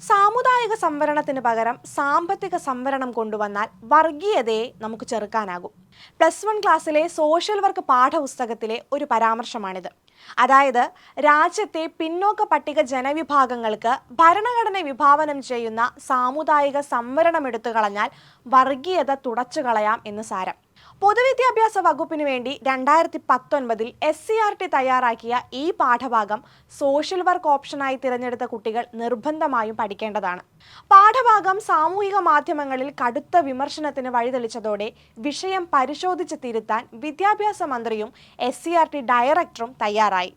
സാമുദായിക സംവരണത്തിന് പകരം സാമ്പത്തിക സംവരണം കൊണ്ടുവന്നാൽ വർഗീയതയെ നമുക്ക് ചെറുക്കാനാകും. പ്ലസ് വൺ ക്ലാസ്സിലെ സോഷ്യൽ വർക്ക് പാഠപുസ്തകത്തിലെ ഒരു പരാമർശമാണിത്. അതായത് രാജ്യത്തെ പിന്നോക്ക പട്ടിക ജനവിഭാഗങ്ങൾക്ക് ഭരണഘടന വിഭാവനം ചെയ്യുന്ന സാമുദായിക സംവരണം എടുത്തു കളഞ്ഞാൽ വർഗീയത തുടച്ചു കളയാം എന്ന് സാരം. പൊതുവിദ്യാഭ്യാസ വകുപ്പിന് വേണ്ടി രണ്ടായിരത്തി പത്തൊൻപതിൽ എസ് സി ആർ ടി തയ്യാറാക്കിയ ഈ പാഠഭാഗം സോഷ്യൽ വർക്ക് ഓപ്ഷനായി തിരഞ്ഞെടുത്ത കുട്ടികൾ നിർബന്ധമായും പഠിക്കേണ്ടതാണ്. പാഠഭാഗം സാമൂഹിക മാധ്യമങ്ങളിൽ കടുത്ത വിമർശനത്തിന് വഴിതെളിച്ചതോടെ വിഷയം പരിശോധിച്ച് തിരുത്താൻ വിദ്യാഭ്യാസ മന്ത്രിയും എസ് സി ആർ ടി ഡയറക്ടറും തയ്യാറായി.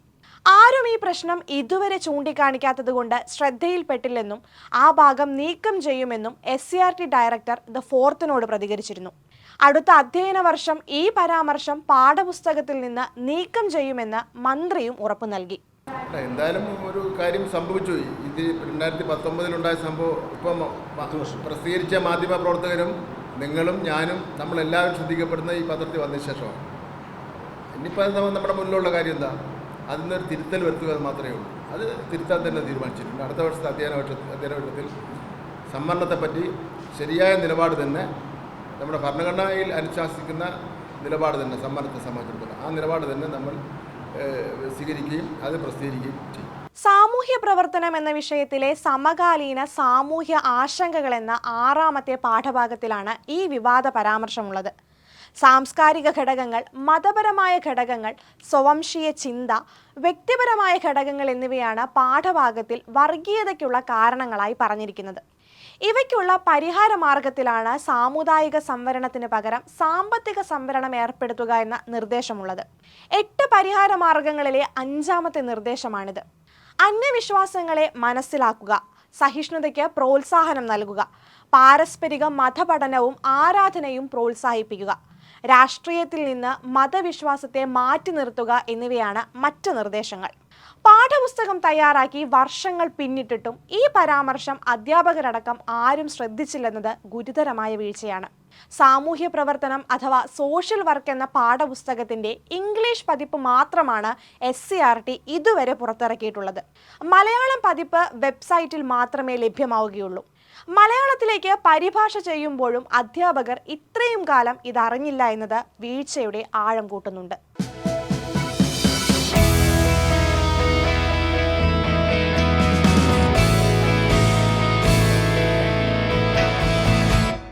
ആരും ഈ പ്രശ്നം ഇതുവരെ ചൂണ്ടിക്കാണിക്കാത്തതുകൊണ്ട് ശ്രദ്ധയിൽപ്പെട്ടില്ലെന്നും ആ ഭാഗം നീക്കം ചെയ്യുമെന്നും എസ് ഡയറക്ടർ ദ ഫോർത്തിനോട് പ്രതികരിച്ചിരുന്നു. അടുത്ത അധ്യയന വർഷം ഈ പരാമർശം പാഠപുസ്തകത്തിൽ നിന്ന് നീക്കം ചെയ്യുമെന്ന് മന്ത്രിയും ഉറപ്പ് നൽകി. എന്തായാലും ഒരു കാര്യം സംഭവിച്ചു. ഇത് രണ്ടായിരത്തി പത്തൊമ്പതിലുണ്ടായ സംഭവം ഇപ്പം പ്രസിദ്ധീകരിച്ച മാധ്യമ പ്രവർത്തകരും നിങ്ങളും ഞാനും നമ്മളെല്ലാവരും ശ്രദ്ധിക്കപ്പെടുന്ന ഈ പത്രത്തിൽ വന്ന ശേഷമാണ്. ഇനിയിപ്പോൾ നമ്മുടെ മുന്നിലുള്ള കാര്യം എന്താ? അതിൽ നിന്നൊരു തിരുത്തൽ വരുത്തുക എന്ന് മാത്രമേ ഉള്ളൂ. അത് തിരുത്താൻ തന്നെ തീരുമാനിച്ചിട്ടുണ്ട്. അടുത്ത വർഷത്തെ അധ്യയന വർഷ അധ്യയന വർഷത്തിൽ സംവരണത്തെപ്പറ്റി ശരിയായ നിലപാട് തന്നെ നമ്മുടെ ഭരണഘടനയിൽ അനുശാസിക്കുന്ന നിലപാട് തന്നെ സമ്മർദ്ദത്തെ സംബന്ധിച്ചിടത്തോളം ആ നിലപാട് തന്നെ നമ്മൾ സ്വീകരിക്കുകയും അത് പ്രസിദ്ധീകരിക്കുകയും ചെയ്യും. സാമൂഹ്യ പ്രവർത്തനം എന്ന വിഷയത്തിലെ സമകാലീന സാമൂഹ്യ ആശങ്കകൾ എന്ന ആറാമത്തെ പാഠഭാഗത്തിലാണ് ഈ വിവാദ പരാമർശമുള്ളത്. സാംസ്കാരിക ഘടകങ്ങൾ മതപരമായ ഘടകങ്ങൾ സ്വവംശീയ ചിന്ത വ്യക്തിപരമായ ഘടകങ്ങൾ എന്നിവയാണ് പാഠഭാഗത്തിൽ വർഗീയതയ്ക്കുള്ള കാരണങ്ങളായി പറഞ്ഞിരിക്കുന്നത്. ഇവയ്ക്കുള്ള പരിഹാര മാർഗത്തിലാണ് സാമുദായിക സംവരണത്തിന് പകരം സാമ്പത്തിക സംവരണം ഏർപ്പെടുത്തുക എന്ന നിർദ്ദേശമുള്ളത്. എട്ട് പരിഹാര മാർഗങ്ങളിലെ അഞ്ചാമത്തെ നിർദ്ദേശമാണിത്. അന്യവിശ്വാസങ്ങളെ മനസ്സിലാക്കുക സഹിഷ്ണുതയ്ക്ക് പ്രോത്സാഹനം നൽകുക പാരസ്പരിക മതപഠനവും ആരാധനയും പ്രോത്സാഹിപ്പിക്കുക. രാഷ്ട്രീയത്തിൽ നിന്ന് മതവിശ്വാസത്തെ മാറ്റി നിർത്തുക എന്നിവയാണ് മറ്റ് നിർദ്ദേശങ്ങൾ. പാഠപുസ്തകം തയ്യാറാക്കി വർഷങ്ങൾ പിന്നിട്ടിട്ടും ഈ പരാമർശം അധ്യാപകരടക്കം ആരും ശ്രദ്ധിച്ചില്ലെന്നത് ഗുരുതരമായ വീഴ്ചയാണ്. സാമൂഹ്യ പ്രവർത്തനം അഥവാ സോഷ്യൽ വർക്ക് എന്ന പാഠപുസ്തകത്തിന്റെ ഇംഗ്ലീഷ് പതിപ്പ് മാത്രമാണ് എസ് സി ആർ ടി ഇതുവരെ പുറത്തിറക്കിയിട്ടുള്ളത്. മലയാളം പതിപ്പ് വെബ്സൈറ്റിൽ മാത്രമേ ലഭ്യമാവുകയുള്ളൂ. മലയാളത്തിലേക്ക് പരിഭാഷ ചെയ്യുമ്പോഴും അധ്യാപകർ ഇത്രയും കാലം ഇതറിഞ്ഞില്ല എന്നത് വീഴ്ചയുടെ ആഴം കൂട്ടുന്നുണ്ട്.